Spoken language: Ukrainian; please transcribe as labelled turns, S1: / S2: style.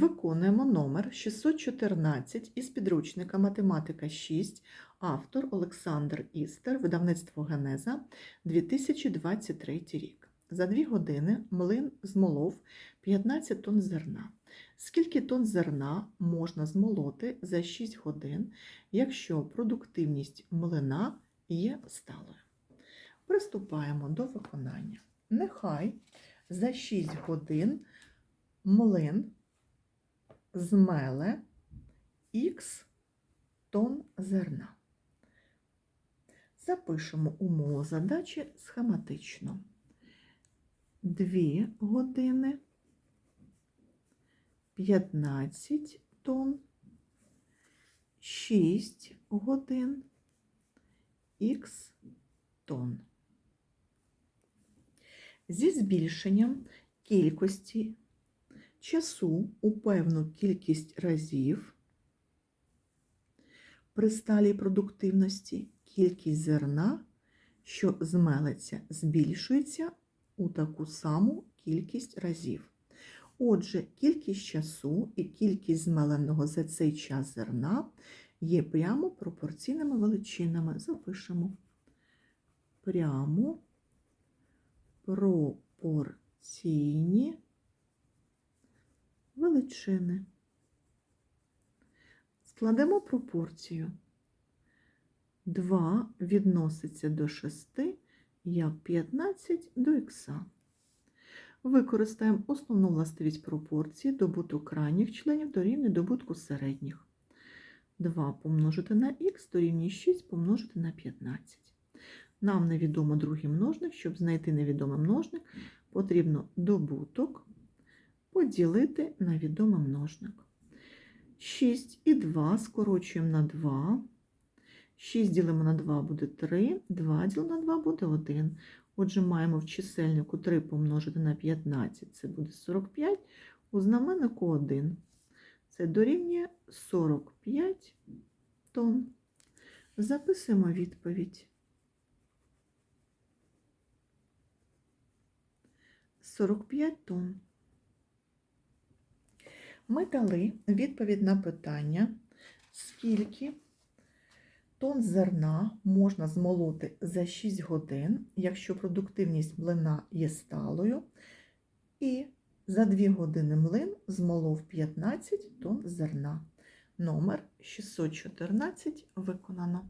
S1: Виконуємо номер 614 із підручника Математика 6, автор Олександр Істер, видавництво Генеза, 2023 рік. За дві години млин змолов 15 тонн зерна. Скільки тонн зерна можна змолоти за 6 годин, якщо продуктивність млина є сталою? Приступаємо до виконання. Нехай за 6 годин млин змеле х тонн зерна. Запишемо умову задачі схематично. 2 години 15 тонн, 6 годин х тонн. Зі збільшенням кількості часу у певну кількість разів при сталій продуктивності кількість зерна, що змелиться, збільшується у таку саму кількість разів. Отже, кількість часу і кількість змеленого за цей час зерна є прямо пропорційними величинами. Запишемо прямо пропорційні величини. Складемо пропорцію. 2 відноситься до 6, як 15 до х. Використаємо основну властивість пропорції добуток крайніх членів дорівнює добутку середніх. 2 помножити на х дорівнює 6 помножити на 15. Нам невідомо другий множник. Щоб знайти невідомий множник, потрібно добуток поділити на відомий множник. 6 і 2 скорочуємо на 2. 6 ділимо на 2 буде 3, 2 ділимо на 2 буде 1. Отже, маємо в чисельнику 3 помножити на 15, це буде 45, у знаменнику 1. Це дорівнює 45 тонн. Записуємо відповідь. 45 тонн. Ми дали відповідь на питання, скільки тонн зерна можна змолоти за 6 годин, якщо продуктивність млина є сталою, і за 2 години млин змолов 15 тонн зерна. Номер 614 виконано.